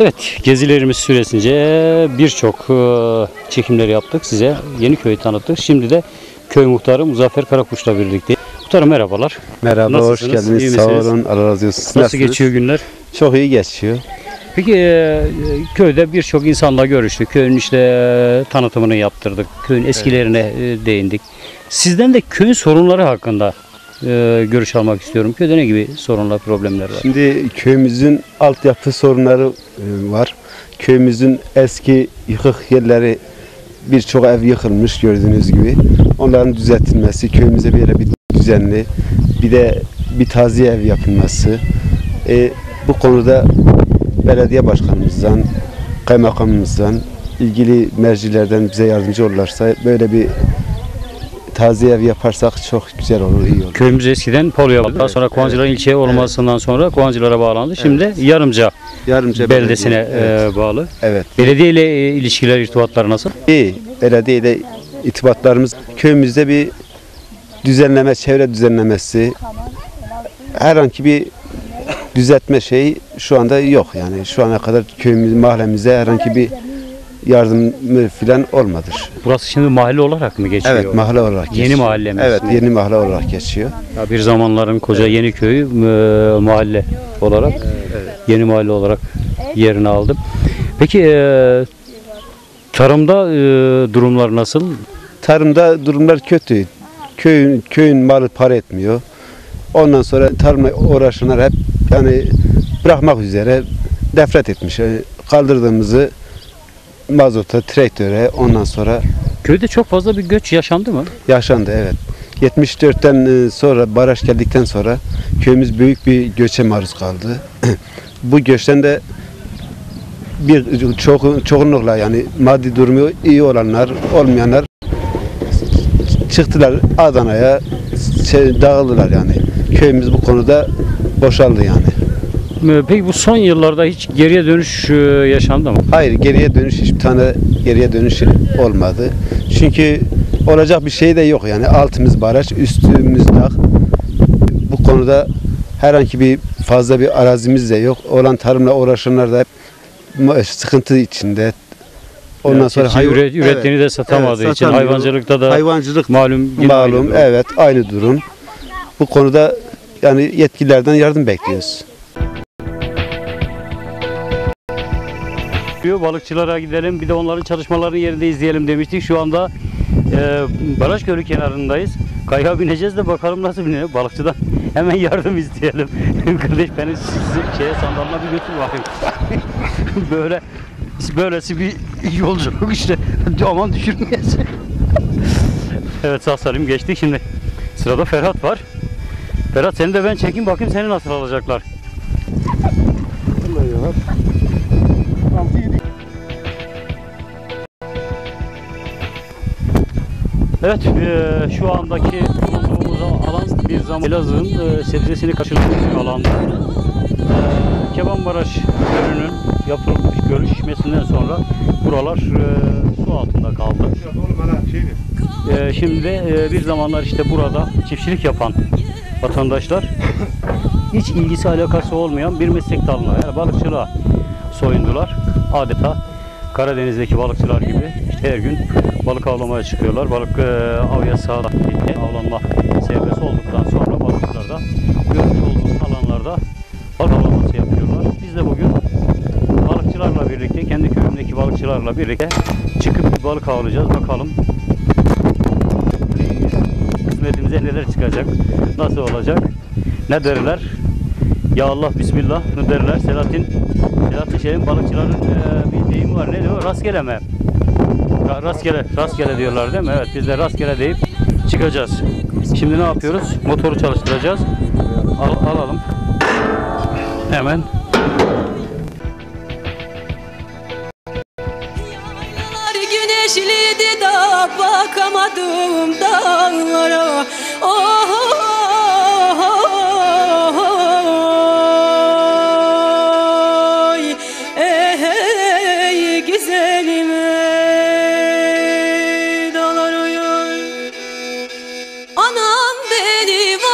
Evet, gezilerimiz süresince birçok e, çekimler yaptık size. Yeniköy'ü tanıttık. Şimdi de köy muhtarı Muzaffer Karakuş'la birlikte. Muhtarım merhabalar. Merhaba, hoş Nasılsınız, geldiniz. iyi Sağ misiniz? olun, Allah razı olsun. Nasıl nasılsınız? geçiyor günler? Çok iyi geçiyor. Peki e, köyde birçok insanla görüştük. Köyün işte e, tanıtımını yaptırdık. Köyün eskilerine e, değindik. Sizden de köyün sorunları hakkında e, görüş almak istiyorum. Köyde ne gibi sorunlar, problemler var? Şimdi köyümüzün altyapı sorunları e, var. Köyümüzün eski yıkık yerleri birçok ev yıkılmış gördüğünüz gibi. Onların düzeltilmesi, köyümüze böyle bir düzenli, bir de bir taziye ev yapılması. E, bu konuda belediye başkanımızdan, kaymakamımızdan, ilgili mercilerden bize yardımcı olurlarsa böyle bir taziye ev yaparsak çok güzel olur, iyi olur. Köyümüz eskiden Polya daha sonra Kovancılar ilçe olmasından sonra Kovancılara bağlandı. Şimdi de Yarımca Yarımca beldesine belediye, evet. e, bağlı. evet. Belediye ile e, ilişkiler, irtibatlar nasıl? İyi. Belediye ile itibatlarımız köyümüzde bir düzenleme, çevre düzenlemesi herhangi bir düzeltme şeyi şu anda yok. Yani şu ana kadar köyümüz, mahallemize herhangi bir yardım falan olmadır. Burası şimdi mahalle olarak mı geçiyor? Evet, mahalle olarak geçiyor. Yeni mahalle mi? Evet, yeni mahalle olarak geçiyor. Ya bir zamanların koca Yeniköy e, mahalle olarak yeni mahalle olarak yerini aldı. Peki e, tarımda e, durumlar nasıl? Tarımda durumlar kötü. Köyün köyün malı para etmiyor. Ondan sonra tarımla uğraşanlar hep yani bırakmak üzere defret etmiş. Yani kaldırdığımızı mazota, traktöre ondan sonra Köyde çok fazla bir göç yaşandı mı? yaşandı evet. 74'ten e, sonra baraj geldikten sonra köyümüz büyük bir göçe maruz kaldı. Bu göçten de bir çok çoğunlukla yani maddi durumu iyi olanlar, olmayanlar çıktılar Adana'ya şey, dağıldılar yani. Köyümüz bu konuda boşaldı yani. E, Peki bu son yıllarda hiç geriye dönüş e, yaşandı mı? Hayır geriye dönüş hiçbir tane geriye dönüş olmadı. Çünkü olacak bir şey de yok yani altımız baraj, üstümüz dağ. Bu konuda herhangi bir fazla bir arazimiz de yok. Olan tarımla uğraşanlar da hep sıkıntı içinde. Ondan Yani sonra çiftçi üret- ürettiğini de satamadığı için satamıyor. hayvancılıkta da hayvancılık malum malum evet aynı durum. Bu konuda yani yetkililerden yardım bekliyoruz. Diyor, Balıkçılara gidelim bir de onların çalışmalarını yerinde izleyelim demiştik. Şu anda e, Baraj Gölü kenarındayız. Kayaya bineceğiz de bakalım nasıl biniyor. Balıkçıdan hemen yardım isteyelim. Kardeş beni şeye sandalına bir götür bakayım. Böyle böylesi bir yolculuk işte. Aman düşürmeyesin. evet sağ salim geçtik şimdi. Sırada Ferhat var. Ferhat seni de ben çekeyim bakayım seni nasıl alacaklar. Evet, eee, şu andaki bulunduğumuz alan bir zaman Elazığ'ın eee, sebzesini kaçırılmış bir alanda. Eee Kebanbaraj Gölü'nün yapılmış göl şişmesinden sonra buralar eee, su altında kaldı. Şimdi bir zamanlar işte burada çiftçilik yapan vatandaşlar hiç ilgisi alakası olmayan bir meslek dalına yani balıkçılığa soyundular. Adeta Karadeniz'deki balıkçılar gibi her gün balık avlamaya çıkıyorlar. Balık e, av yasağı bitti. Avlanma serbest olduktan sonra balıkçılar da görmüş olduğumuz alanlarda balık avlaması yapıyorlar. Biz de bugün balıkçılarla birlikte, kendi köyümdeki balıkçılarla birlikte çıkıp bir balık avlayacağız. Bakalım kısmetimize neler çıkacak, nasıl olacak, ne derler? Ya Allah Bismillah derler? Selahattin, Selahattin Şehir'in balıkçıların e, bir deyimi var. Ne diyor? Rastgele mi? Ra- rastgele, rastgele diyorlar değil mi? Evet biz de rastgele deyip çıkacağız. Şimdi ne yapıyoruz? Motoru çalıştıracağız. Al, alalım. Hemen bakamadım dağlara Oh, Anam beni